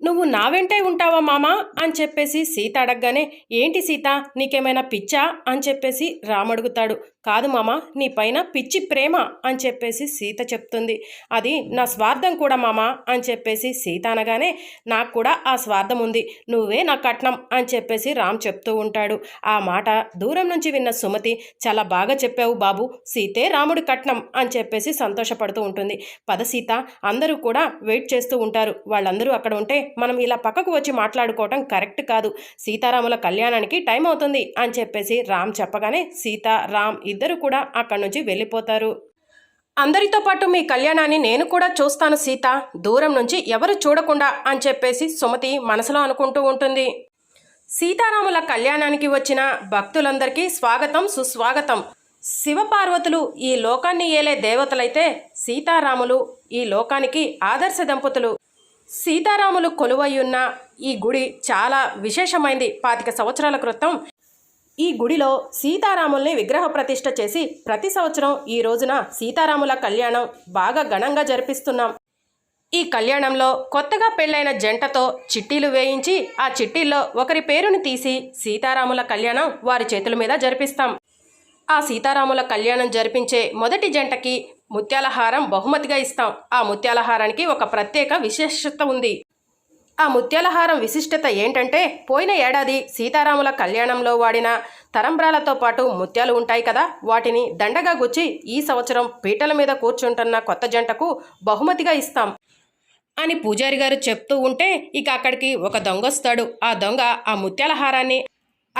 నువ్వు నా వెంటే ఉంటావా మామా? అని చెప్పేసి సీత అడగగానే ఏంటి సీత నీకేమైనా పిచ్చా? అని చెప్పేసి రామడుగుతాడు కాదు మామ నీ పైన పిచ్చి ప్రేమ అని చెప్పేసి సీత చెప్తుంది. అది నా స్వార్థం కూడా మామ అని చెప్పేసి సీత అనగానే నాకు కూడా ఆ స్వార్థం ఉంది. నువ్వే నా కట్నం అని చెప్పేసి రామ్ చెప్తూ ఉంటాడు. ఆ మాట దూరం నుంచి విన్న సుమతి చాలా బాగా చెప్పావు బాబు సీతే రాముడి కట్నం అని చెప్పేసి సంతోషపడుతూ ఉంటుంది. పద సీత అందరూ కూడా వెయిట్ చేస్తూ ఉంటారు. వాళ్ళందరూ అక్కడ ఉంటే మనం ఇలా పక్కకు వచ్చి మాట్లాడుకోవటం కరెక్ట్ కాదు. సీతారాముల కళ్యాణానికి టైం అవుతుంది అని చెప్పేసి రామ్ చెప్పగానే సీత రామ్ ఇద్దరు కూడా అక్కడి నుంచి వెళ్ళిపోతారు. అందరితో పాటు మీ కళ్యాణాన్ని నేను కూడా చూస్తాను సీత. దూరం నుంచి ఎవరు చూడకుండా అని చెప్పేసి సుమతి మనసులో అనుకుంటూ ఉంటుంది. సీతారాముల కళ్యాణానికి వచ్చిన భక్తులందరికీ స్వాగతం సుస్వాగతం. శివపార్వతులు ఈ లోకాన్ని ఏలే దేవతలైతే సీతారాములు ఈ లోకానికి ఆదర్శ దంపతులు. సీతారాములు కొలువయ్యున్న ఈ గుడి చాలా విశేషమైంది. పాతిక సంవత్సరాల క్రితం ఈ గుడిలో సీతారాముల్ని విగ్రహ ప్రతిష్ట చేసి ప్రతి సంవత్సరం ఈ రోజున సీతారాముల కళ్యాణం బాగా ఘనంగా జరిపిస్తున్నాం. ఈ కళ్యాణంలో కొత్తగా పెళ్ళైన జంటతో చిట్టీలు వేయించి ఆ చిట్టీల్లో ఒకరి పేరుని తీసి సీతారాముల కళ్యాణం వారి చేతుల మీద జరిపిస్తాం. ఆ సీతారాముల కళ్యాణం జరిపించే మొదటి జంటకి ముత్యాల హారం బహుమతిగా ఇస్తాం. ఆ ముత్యాల హారానికి ఒక ప్రత్యేక విశేషత ఉంది. ఆ ముత్యాల హారం విశిష్టత ఏంటంటే పోయిన ఏడాది సీతారాముల కళ్యాణంలో వాడిన తరంబ్రాలతో పాటు ముత్యాలు ఉంటాయి కదా వాటిని దండగా గుచ్చి ఈ సంవత్సరం పీటల మీద కూర్చుంటున్న కొత్త జంటకు బహుమతిగా ఇస్తాం. అని పూజారి గారు చెప్తూ ఉంటే ఇక అక్కడికి ఒక దొంగ వస్తాడు. ఆ దొంగ ఆ ముత్యాల హారాన్ని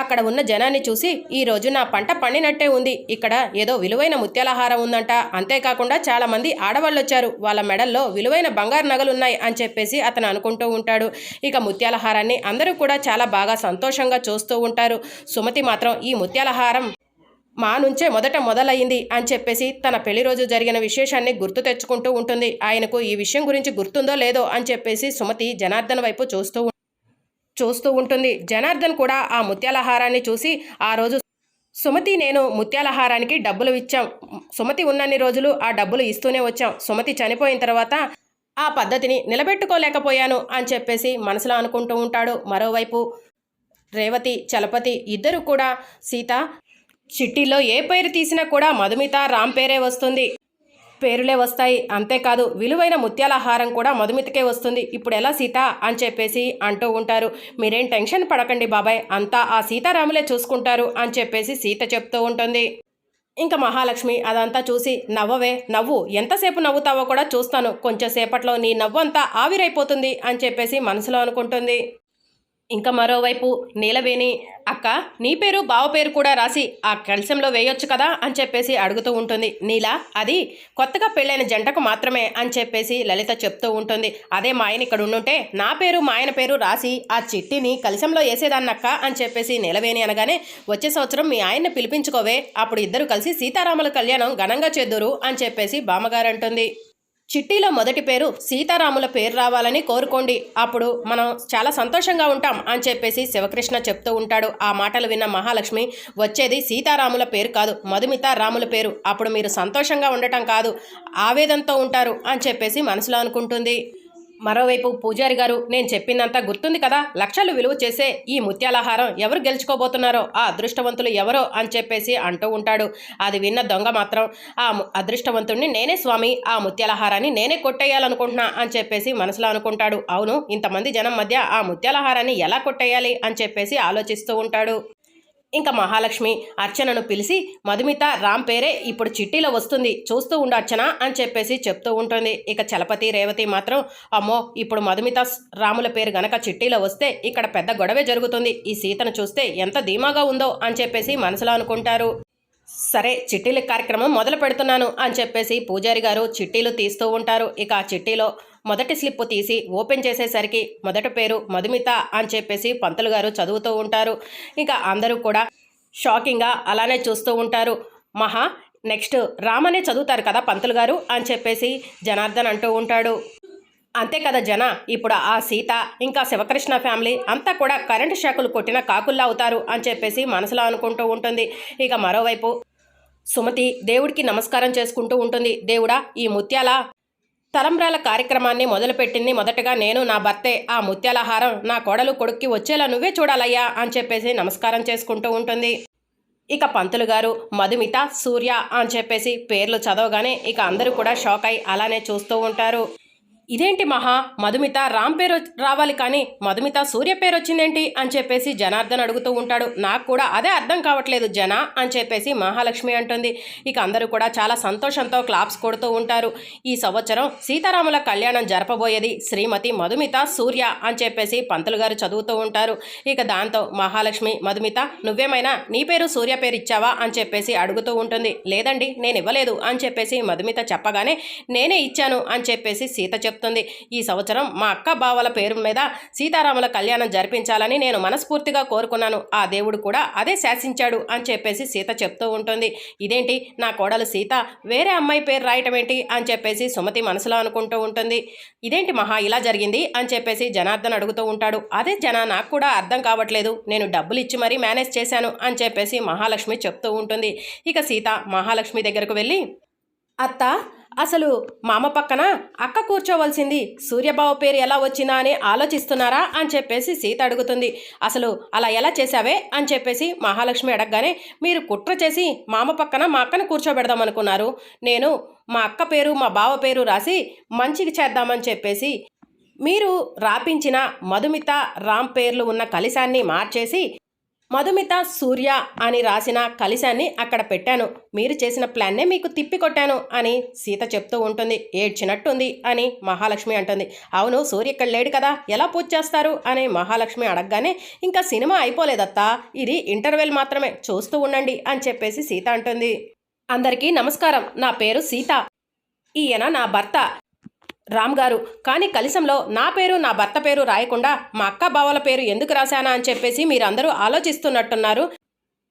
అక్కడ ఉన్న జనాన్ని చూసి ఈ రోజు నా పంట పండినట్టే ఉంది. ఇక్కడ ఏదో విలువైన ముత్యాలహారం ఉందంట. అంతేకాకుండా చాలామంది ఆడవాళ్ళు వచ్చారు వాళ్ళ మెడల్లో విలువైన బంగారు నగలు ఉన్నాయి అని చెప్పేసి అతను అనుకుంటూ ఉంటాడు. ఇక ముత్యాలహారాన్ని అందరూ కూడా చాలా బాగా సంతోషంగా చూస్తూ ఉంటారు. సుమతి మాత్రం ఈ ముత్యాలహారం మా నుంచే మొదట మొదలయ్యింది అని చెప్పేసి తన పెళ్ళి రోజు జరిగిన విశేషాన్ని గుర్తు తెచ్చుకుంటూ ఉంటుంది. ఆయనకు ఈ విషయం గురించి గుర్తుందో లేదో అని చెప్పేసి సుమతి జనార్దన్ వైపు చూస్తూ చూస్తూ ఉంటుంది. జనార్దన్ కూడా ఆ ముత్యాలహారాన్ని చూసి ఆ రోజు సుమతి నేను ముత్యాలహారానికి డబ్బులు ఇచ్చాం. సుమతి ఉన్నన్ని రోజులు ఆ డబ్బులు ఇస్తూనే వచ్చాం. సుమతి చనిపోయిన తర్వాత ఆ పద్ధతిని నిలబెట్టుకోలేకపోయాను అని చెప్పేసి మనసులో అనుకుంటూ ఉంటాడు. మరోవైపు రేవతి చలపతి ఇద్దరు కూడా సీత చిట్టీలో ఏ పేరు తీసినా కూడా మధుమిత రామ్ పేరే వస్తుంది. పేరులే వస్తాయి. అంతేకాదు విలువైన ముత్యాల హారం కూడా మధుమితకే వస్తుంది. ఇప్పుడు ఎలా సీత? అని చెప్పేసి అంటూ ఉంటారు. మీరేం టెన్షన్ పడకండి బాబాయ్. అంతా ఆ సీతారాములే చూసుకుంటారు అని చెప్పేసి సీత చెప్తూ ఉంటుంది. ఇంకా మహాలక్ష్మి అదంతా చూసి నవ్వవే. నవ్వు ఎంతసేపు నవ్వుతావో కూడా చూస్తాను. కొంచెం సేపట్లో నీ నవ్వు అంతా ఆవిరైపోతుంది అని చెప్పేసి మనసులో అనుకుంటుంది. ఇంకా మరోవైపు నీలవేణి అక్క నీ పేరు బావ పేరు కూడా రాసి ఆ కలశంలో వేయొచ్చు కదా? అని చెప్పేసి అడుగుతూ ఉంటుంది. నీలా అది కొత్తగా పెళ్ళైన జంటకు మాత్రమే అని చెప్పేసి లలిత చెప్తూ ఉంటుంది. అదే మా ఆయన ఇక్కడ ఉండుంటే నా పేరు మా ఆయన పేరు రాసి ఆ చిట్టిని కలశంలో వేసేదాన్నక్క అని చెప్పేసి నీలవేణి అనగానే వచ్చే సంవత్సరం మీ ఆయన్ని పిలిపించుకోవే అప్పుడు ఇద్దరు కలిసి సీతారాముల కళ్యాణం ఘనంగా చేద్దురు అని చెప్పేసి బామ్మగారు అంటుంది. చిట్టీలో మొదటి పేరు సీతారాముల పేరు రావాలని కోరుకోండి. అప్పుడు మనం చాలా సంతోషంగా ఉంటాం అని చెప్పేసి శివకృష్ణ చెప్తూ ఉంటాడు. ఆ మాటలు విన్న మహాలక్ష్మి వచ్చేది సీతారాముల పేరు కాదు మధుమిత రాముల పేరు. అప్పుడు మీరు సంతోషంగా ఉండటం కాదు ఆవేదంతో ఉంటారు అని చెప్పేసి మనసులో అనుకుంటుంది. మరోవైపు పూజారి గారు నేను చెప్పిందంతా గుర్తుంది కదా? లక్షలు విలువ చేసే ఈ ముత్యాలహారం ఎవరు గెలుచుకోబోతున్నారో ఆ అదృష్టవంతులు ఎవరో అని చెప్పేసి అంటూ ఉంటాడు. అది విన్న దొంగ మాత్రం ఆ అదృష్టవంతుడిని అదృష్టవంతుణ్ణి నేనే స్వామి ఆ ముత్యాలహారాన్ని నేనే కొట్టేయాలనుకుంటున్నా అని చెప్పేసి మనసులో అనుకుంటాడు. అవును ఇంతమంది జనం మధ్య ఆ ముత్యాలహారాన్ని ఎలా కొట్టేయాలి అని చెప్పేసి ఆలోచిస్తూ ఉంటాడు. ఇంకా మహాలక్ష్మి అర్చనను పిలిచి మధుమిత రామ్ పేరే ఇప్పుడు చిట్టీలో వస్తుంది చూస్తూ ఉండు అర్చన అని చెప్పేసి చెప్తూ ఉంటుంది. ఇక చలపతి రేవతి మాత్రం అమ్మో ఇప్పుడు మధుమిత రాముల పేరు గనక చిట్టీలో వస్తే ఇక్కడ పెద్ద గొడవే జరుగుతుంది. ఈ సీతను చూస్తే ఎంత ధీమాగా ఉందో అని చెప్పేసి మనసులో అనుకుంటారు. సరే చిట్టీల కార్యక్రమం మొదలు పెడుతున్నాను అని చెప్పేసి పూజారి గారు చిట్టీలు తీస్తూ ఉంటారు. ఇక ఆ చిట్టీలో మొదటి స్లిప్ తీసి ఓపెన్ చేసేసరికి మొదటి పేరు మధుమిత అని చెప్పేసి పంతులు గారు చదువుతూ ఉంటారు. ఇక అందరూ కూడా షాకింగ్గా అలానే చూస్తూ ఉంటారు. మహా నెక్స్ట్ రామనే చదువుతారు కదా పంతులు గారు అని చెప్పేసి జనార్దన్ అంటూ ఉంటాడు. అంతే కదా జన? ఇప్పుడు ఆ సీత ఇంకా శివకృష్ణ ఫ్యామిలీ అంతా కూడా కరెంటు షాకులు కొట్టిన కాకుల్లా అవుతారు అని చెప్పేసి మనసులో అనుకుంటూ ఉంటుంది. ఇక మరోవైపు సుమతి దేవుడికి నమస్కారం చేసుకుంటూ ఉంటుంది. దేవుడా ఈ ముత్యాల తలంబ్రాల కార్యక్రమాన్ని మొదలుపెట్టింది మొదటగా నేను నా భర్తే. ఆ ముత్యాల హారం నా కోడలు కొడుక్కి వచ్చేలా నువ్వే చూడాలయ్యా అని చెప్పేసి నమస్కారం చేసుకుంటూ ఉంటుంది. ఇక పంతులు గారు మధుమిత సూర్య అని చెప్పేసి పేర్లు చదవగానే ఇక అందరూ కూడా షాక్ అయి అలానే చూస్తూ ఉంటారు. ఇదేంటి మహా? మధుమిత రామ్ పేరు రావాలి కానీ మధుమిత సూర్య పేరు వచ్చిందేంటి? అని చెప్పేసి జనార్దన్ అడుగుతూ ఉంటాడు. నాకు కూడా అదే అర్థం కావట్లేదు జన అని చెప్పేసి మహాలక్ష్మి అంటుంది. ఇక అందరూ కూడా చాలా సంతోషంతో క్లాప్స్ కొడుతూ ఉంటారు. ఈ సంవత్సరం సీతారాముల కళ్యాణం జరపబోయేది శ్రీమతి మధుమిత సూర్య అని చెప్పేసి పంతులు గారు చదువుతూ ఉంటారు. ఇక దాంతో మహాలక్ష్మి మధుమిత నువ్వేమైనా నీ పేరు సూర్య పేరు ఇచ్చావా అని చెప్పేసి అడుగుతూ ఉంటుంది. లేదండి నేను ఇవ్వలేదు అని చెప్పేసి మధుమిత చెప్పగానే నేనే ఇచ్చాను అని చెప్పేసి సీత చెప్తుంది ఈ సంవత్సరం మా అక్క బావల పేరు మీద సీతారాముల కళ్యాణం జరిపించాలని నేను మనస్ఫూర్తిగా కోరుకున్నాను. ఆ దేవుడు కూడా అదే శాసించాడు అని చెప్పేసి సీత చెప్తూ ఉంటుంది. ఇదేంటి? నా కోడలు సీత వేరే అమ్మాయి పేరు రాయటం ఏంటి? అని చెప్పేసి సుమతి మనసులో అనుకుంటూ ఉంటుంది. ఇదేంటి మహా? ఇలా జరిగింది అని చెప్పేసి జనార్దన్ అడుగుతూ ఉంటాడు. అదే జన నాకు కూడా అర్థం కావట్లేదు. నేను డబ్బులు ఇచ్చి మరీ మేనేజ్ చేశాను అని చెప్పేసి మహాలక్ష్మి చెప్తూ ఉంటుంది. ఇక సీత మహాలక్ష్మి దగ్గరకు వెళ్ళి అత్త అసలు మామ పక్కన అక్క కూర్చోవలసింది సూర్యబాబు పేరు ఎలా వచ్చిందా అని ఆలోచిస్తున్నారా అని చెప్పేసి సీత అడుగుతుంది. అసలు అలా ఎలా చేశావే అని చెప్పేసి మహాలక్ష్మి అడగగానే మీరు కుట్ర చేసి మామ పక్కన మా అక్కను కూర్చోబెడదాం అనుకున్నారు. నేను మా అక్క పేరు మా బావ పేరు రాసి మంచికి చేద్దామని చెప్పేసి మీరు రాపించిన మధుమిత రామ్ పేర్లు ఉన్న కలిశాన్ని మార్చేసి మధుమిత సూర్య అని రాసిన కలిశాన్ని అక్కడ పెట్టాను. మీరు చేసిన ప్లాన్నే మీకు తిప్పి కొట్టాను అని సీత చెప్తూ ఉంటుంది. ఏడ్చినట్టుంది అని మహాలక్ష్మి అంటుంది. అవును సూర్య ఇక్కడ లేడు కదా ఎలా పూజ చేస్తారు? అని మహాలక్ష్మి అడగగానే ఇంకా సినిమా అయిపోలేదత్తా ఇది ఇంటర్వెల్ మాత్రమే చూస్తూ ఉండండి అని చెప్పేసి సీత అంటుంది. అందరికీ నమస్కారం నా పేరు సీత. ఈయన నా భర్త. రామ్ గారు కానీ కలిసంలో నా పేరు నా భర్త పేరు రాయకుండా మా అక్క బావల పేరు ఎందుకు రాశానా? అని చెప్పేసి మీరందరూ ఆలోచిస్తున్నట్టున్నారు.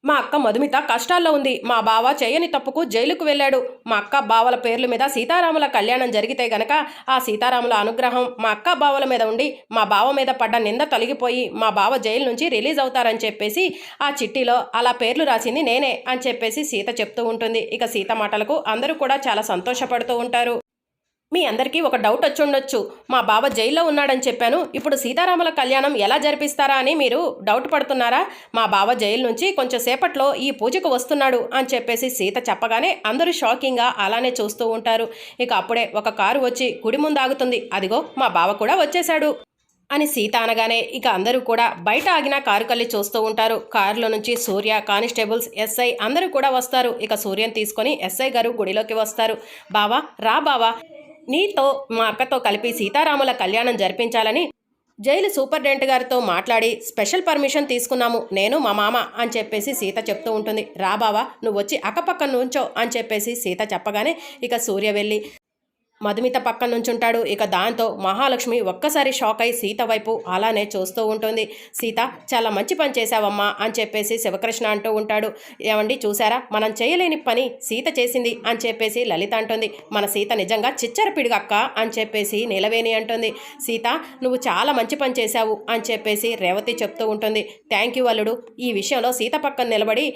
మా అక్క మధుమిత కష్టాల్లో ఉంది. మా బావ చేయని తప్పుకు జైలుకు వెళ్ళాడు. మా అక్క బావల పేర్ల మీద సీతారాముల కళ్యాణం జరిగితే గనక ఆ సీతారాముల అనుగ్రహం మా అక్క బావల మీద ఉండి మా బావ మీద పడ్డ నింద తొలగిపోయి మా బావ జైలు నుంచి రిలీజ్ అవుతారని చెప్పేసి ఆ చిట్టిలో అలా పేర్లు రాసింది నేనే అని చెప్పేసి సీత చెప్తూ ఉంటుంది. ఇక సీత మాటలకు అందరూ కూడా చాలా సంతోషపడుతూ ఉంటారు. మీ అందరికీ ఒక డౌట్ వచ్చి ఉండొచ్చు. మా బావ జైల్లో ఉన్నాడని చెప్పాను. ఇప్పుడు సీతారాముల కళ్యాణం ఎలా జరిపిస్తారా అని మీరు డౌట్ పడుతున్నారా? మా బావ జైలు నుంచి కొంచెం సేపట్లో ఈ పూజకు వస్తున్నాడు అని చెప్పేసి సీత చెప్పగానే అందరూ షాకింగ్గా అలానే చూస్తూ ఉంటారు. ఇక అప్పుడే ఒక కారు వచ్చి గుడి ముందు ఆగుతుంది. అదిగో మా బావ కూడా వచ్చేశాడు అని సీత అనగానే ఇక అందరూ కూడా బయట ఆగిన కారు కళ్ళి చూస్తూ ఉంటారు. కారులో నుంచి సూర్య కానిస్టేబుల్స్ ఎస్ఐ అందరూ కూడా వస్తారు. ఇక సూర్యని తీసుకొని ఎస్ఐ గారు గుడిలోకి వస్తారు. బావా రా బావా. నీతో మా అక్కతో కలిపి సీతారాముల కళ్యాణం జరిపించాలని జైలు సూపరింటెండెంట్ గారితో మాట్లాడి స్పెషల్ పర్మిషన్ తీసుకున్నాము. నేను మా మామ అని చెప్పేసి సీత చెప్తూ ఉంటుంది. రా బావా నువ్వు వచ్చి అక్కపక్క నుంచో అని చెప్పేసి సీత చెప్పగానే ఇక సూర్య వెళ్ళి మధుమిత పక్కన నుంచుంటాడు. ఇక దాంతో మహాలక్ష్మి ఒక్కసారి షాక్ అయి సీత వైపు అలానే చూస్తూ ఉంటుంది. సీత చాలా మంచి పని చేశావమ్మా అని చెప్పేసి శివకృష్ణ అంటూ ఉంటాడు. ఏమండి చూసారా మనం చేయలేని పని సీత చేసింది అని చెప్పేసి లలిత అంటుంది. మన సీత నిజంగా చిచ్చరపిడుగక్క అని చెప్పేసి నిలవేణి అంటుంది. సీత నువ్వు చాలా మంచి పని చేశావు అని చెప్పేసి రేవతి చెప్తూ ఉంటుంది. థ్యాంక్ యూ అల్లుడు. ఈ విషయంలో సీత పక్కన నిలబడి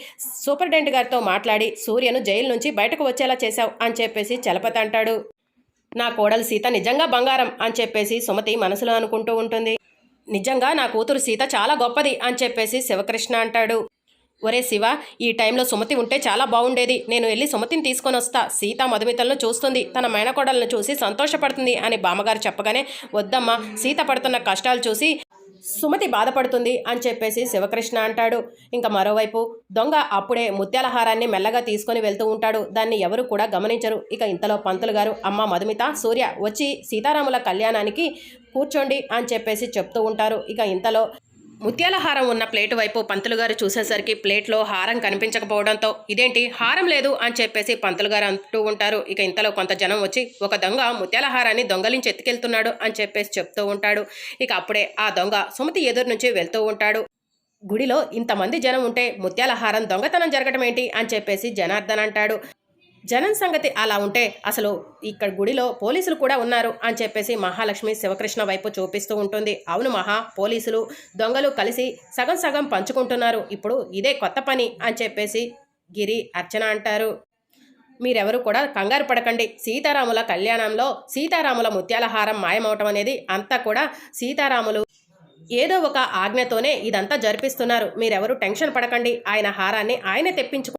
సూపరింటెండెంట్ గారితో మాట్లాడి సూర్యను జైలు నుంచి బయటకు వచ్చేలా చేశావు అని చెప్పేసి చలపతి అంటాడు. నా కోడలు సీత నిజంగా బంగారం అని చెప్పేసి సుమతి మనసులో అనుకుంటూ ఉంటుంది. నిజంగా నా కూతురు సీత చాలా గొప్పది అని చెప్పేసి శివకృష్ణ అంటాడు. ఒరే శివ ఈ టైంలో సుమతి ఉంటే చాలా బాగుండేది. నేను వెళ్ళి సుమతిని తీసుకొని వస్తా. సీత మధుమితలను చూస్తుంది. తన మేనకోడలను చూసి సంతోషపడుతుంది అని బామ్మగారు చెప్పగానే వద్దమ్మా సీత పడుతున్న కష్టాలు చూసి సుమతి బాధపడుతుంది అని చెప్పేసి శివకృష్ణ అంటాడు. ఇంకా మరోవైపు దొంగ అప్పుడే ముత్యాల హారాన్ని మెల్లగా తీసుకొని వెళ్తూ ఉంటాడు. దాన్ని ఎవరు కూడా గమనించరు. ఇక ఇంతలో పంతులు గారు అమ్మ మధుమిత సూర్య వచ్చి సీతారాముల కళ్యాణానికి కూర్చోండి అని చెప్పేసి చెప్తూ ఉంటారు. ఇక ఇంతలో ముత్యాల హారం ఉన్న ప్లేటు వైపు పంతులు గారు చూసేసరికి ప్లేట్లో హారం కనిపించకపోవడంతో ఇదేంటి? హారం లేదు అని చెప్పేసి పంతులు గారు అంటూ ఉంటారు. ఇక ఇంతలో కొంత జనం వచ్చి ఒక దొంగ ముత్యాల హారాన్ని దొంగలించి ఎత్తుకెళ్తున్నాడు అని చెప్పేసి చెప్తూ ఉంటాడు. ఇక అప్పుడే ఆ దొంగ సుమతి ఎదురు నుంచి వెళ్తూ ఉంటాడు. గుడిలో ఇంతమంది జనం ఉంటే ముత్యాల హారం దొంగతనం జరగటం ఏంటి అని చెప్పేసి జనార్దన్ అంటాడు. జనం సంగతి అలా ఉంటే అసలు ఇక్కడ గుడిలో పోలీసులు కూడా ఉన్నారు అని చెప్పేసి మహాలక్ష్మి శివకృష్ణ వైపు చూపిస్తూ ఉంటుంది. అవును మహా పోలీసులు దొంగలు కలిసి సగం సగం పంచుకుంటున్నారు. ఇప్పుడు ఇదే కొత్త పని అని చెప్పేసి గిరి అర్చన అంటారు. మీరెవరు కూడా కంగారు పడకండి. సీతారాముల కళ్యాణంలో సీతారాముల ముత్యాల హారం మాయమవటం అనేది అంతా కూడా సీతారాములు ఏదో ఒక ఆజ్ఞతోనే ఇదంతా జరిపిస్తున్నారు. మీరెవరు టెన్షన్ పడకండి. ఆయన హారాన్ని ఆయనే తెప్పించుకు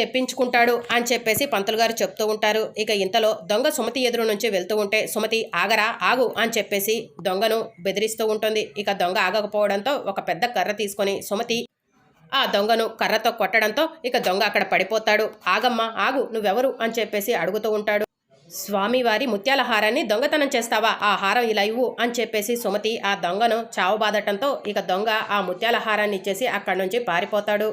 తెప్పించుకుంటాడు అని చెప్పేసి పంతులు గారు చెప్తూ ఉంటారు. ఇక ఇంతలో దొంగ సుమతి ఎదురు నుంచి వెళ్తూ ఉంటే సుమతి ఆగరా ఆగు అని చెప్పేసి దొంగను బెదిరిస్తూ ఉంటుంది. ఇక దొంగ ఆగకపోవడంతో ఒక పెద్ద కర్ర తీసుకొని సుమతి ఆ దొంగను కర్రతో కొట్టడంతో ఇక దొంగ అక్కడ పడిపోతాడు. ఆగమ్మా ఆగు నువ్వెవరు? అని చెప్పేసి అడుగుతూ ఉంటాడు. స్వామివారి ముత్యాల హారాన్ని దొంగతనం చేస్తావా? ఆ హారం ఇలా ఇవ్వు అని చెప్పేసి సుమతి ఆ దొంగను చావబాదటంతో ఇక దొంగ ఆ ముత్యాల హారాన్ని ఇచ్చేసి అక్కడి నుంచి పారిపోతాడు.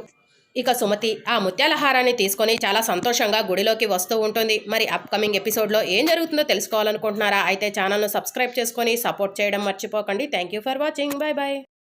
ఇక సుమతి ఆ ముత్యాల హారాన్ని తీసుకొని చాలా సంతోషంగా గుడిలోకి వస్తూ ఉంటుంది. మరి అప్కమింగ్ ఎపిసోడ్లో ఏం జరుగుతుందో తెలుసుకోవాలనుకుంటున్నారా? అయితే ఛానల్ను సబ్స్క్రైబ్ చేసుకొని సపోర్ట్ చేయడం మర్చిపోకండి. Thank you for watching bye bye